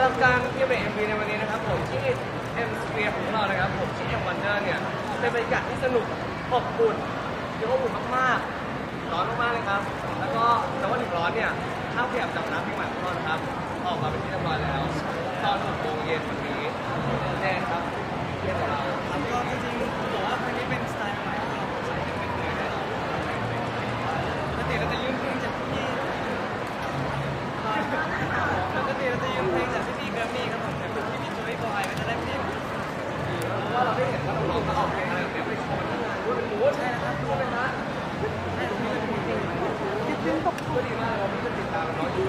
ำหรับการเที่ยวเอ็มวีในวันนี้นะครับผมที่เอ็มสเปียร์ของเรานะครับผมที่เอ็มวันเดอร์เนี่ยเป็นบรรยากาศที่สนุกอบอุ่นเรียกว่าอบอุ่นมากๆร้อนมากๆเลยครับแล้วก็แต่ว่าถึงร้อนเนี่ยข้าวเปียกจับน้ำพิมพ์ใหม่ของเรานะครับออกมาเป็นที่เรียบร้อยแล้วตอน6โมงเย็นวันนี้แน่ครับเย็นของเราครับก็จริง ก็ดีมากเราที่จะติดตามน้องอยู่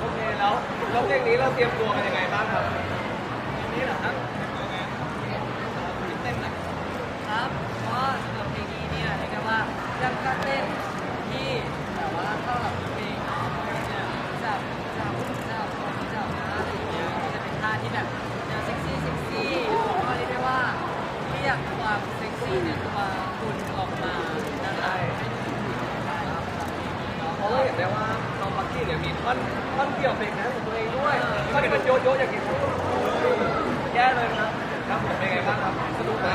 โอเคแล้วแล้วเพลงนี้เราเตรียมตัวกันยังไงบ้างครับนี่แหละครับตื่นเต้นนะครับเพราะสำหรับเพลงนี้เนี่ยเรียกได้ว่ายังการเต้นที่แบบว่าเข้ากับเพลงเนี่ยจับจับจับจับนะอะไรอย่างเงี้ยก็จะเป็นท่าที่แบบแนวเซ็กซี่เซ็กซี่ก็เรียกได้ว่าเรียกความ ที่เนี่ยมาคุณออกมานะคะให้ดูได้รับสำหรับเพลงนี้เนาะเพราะว่าเห็นได้ว่าน้องปักกี้เนี่ยมีท่อนท่อนเกี่ยวเพลงนั้นของตัวเองด้วยท่อนที่มันโยโย่อย่างนี้แย่เลยนะครับครับผมเป็นไงบ้างครับสนุกไหม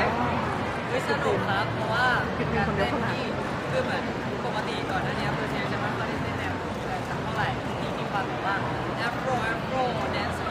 ไม่สนุกครับเพราะว่าเป็นการเต้นที่คือเหมือนปกติก่อนหน้านี้เพอร์เซลจะไม่ค่อยได้เต้นแนวนี้กันสักเท่าไหร่นี่มีความแบบว่าแอฟโรแอฟโรแดนซ์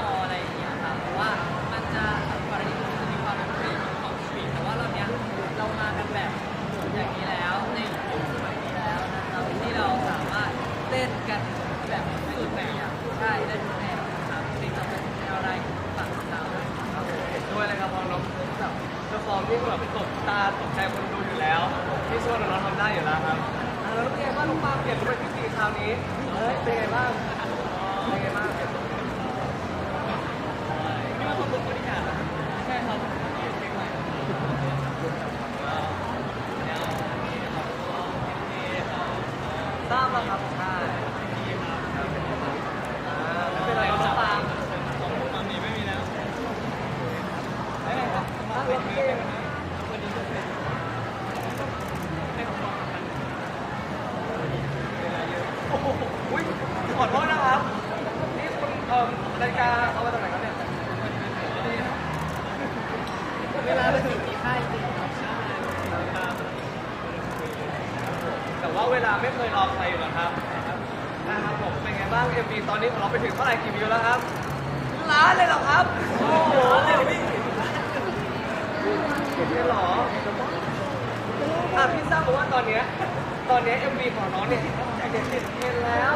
เจ้าของนี่แบบตกตาตกใจคนดูอยู่แล้วที่ช่วยน้องๆทำได้อยู่แล้วครับอะแล้วเป็นไงบ้างน้องปาล์มเปลี่ยนรูปเป็นพิธีคราวนี้เฮ้ยเป็นไงบ้างเป็นไงบ้างเปลี่ยน นี่ว่าความบุกบริการใช่ครับเพลงใหม่แล้วนี่นะครับก็เพลงเขา ทราบแล้วครับใช่ ดีครับ อ่าไม่เป็นไรครับน้องปาล์ม ของผมตอนนี้ไม่มีแล้วไม่เป็นไรครับมา ถ้า เป็ เรา น เก่ เพื่ ง อนนะวันนี้จะเป็นให้ผมลองกัน เวลาเยอะโอ้โหอุ๊ยขอโทษนะครับนี่คุณเอ่อนาฬิกาเอามาจากไหนครับเนี่ย เวลาเป็นสี่ห้าจริงครับใช่ แต่ว่า เวลาไม่เคยรอใครอยู่แล้วครับนะครับผมเป็นไงบ้าง MV ตอนนี้ของเราไปถึงเท่าไหร่กี่วิวแล้วครับล้านเลยเหรอครับ โอ้โหเร็ววิ่งเห็นเลยเหรออะพี่ทราบมาว่าตอนเนี้ยตอนเนี้ย MV ของน้องเนี่ยเด็ดติดเทรนด์แล้ว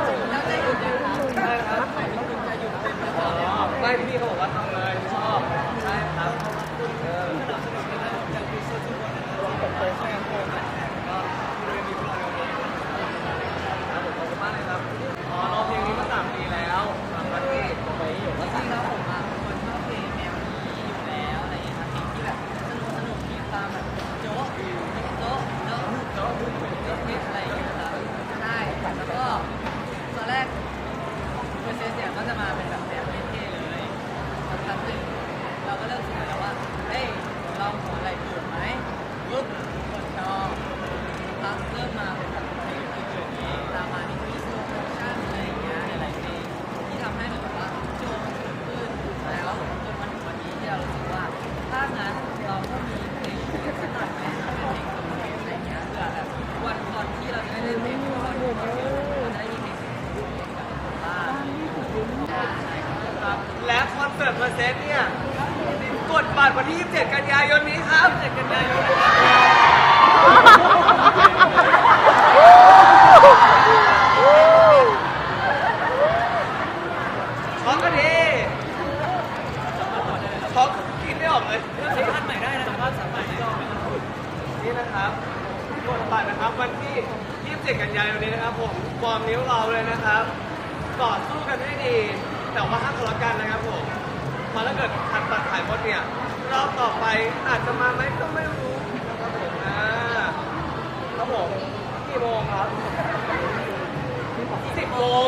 เซนต์เนี่ยกดบัตรวันที่ 27 กันยายนนี้ครับ7กันยายนช็อกกันดิช็อกกินไม่ออกเลยสัมภาษณ์ใหม่ได้นะสัมภาษณ์สามใหม่ที่เรานี่นะครับกดบัตรนะครับวันที่ 27 กันยายนนี้นะครับผมวอร์มนิ้วเราเลยนะครับ ต่อสู้กันให้ดี แต่ว่าห้ามทะเลาะกันนะครับผม เพราะถ้าเกิดทันบัตรขายหมดเนี่ยรอบต่อไปอาจจะมาไหมก็ไม่รู้นะครับผมอ่าครับผมกี่โมงครับ10โมง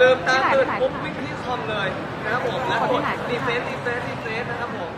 ลืมตาตื่นปุ๊บวิ่งที่คอมเลยนะครับผมแล้วกดรีเฟซรีเฟซรีเฟซนะครับผมอ่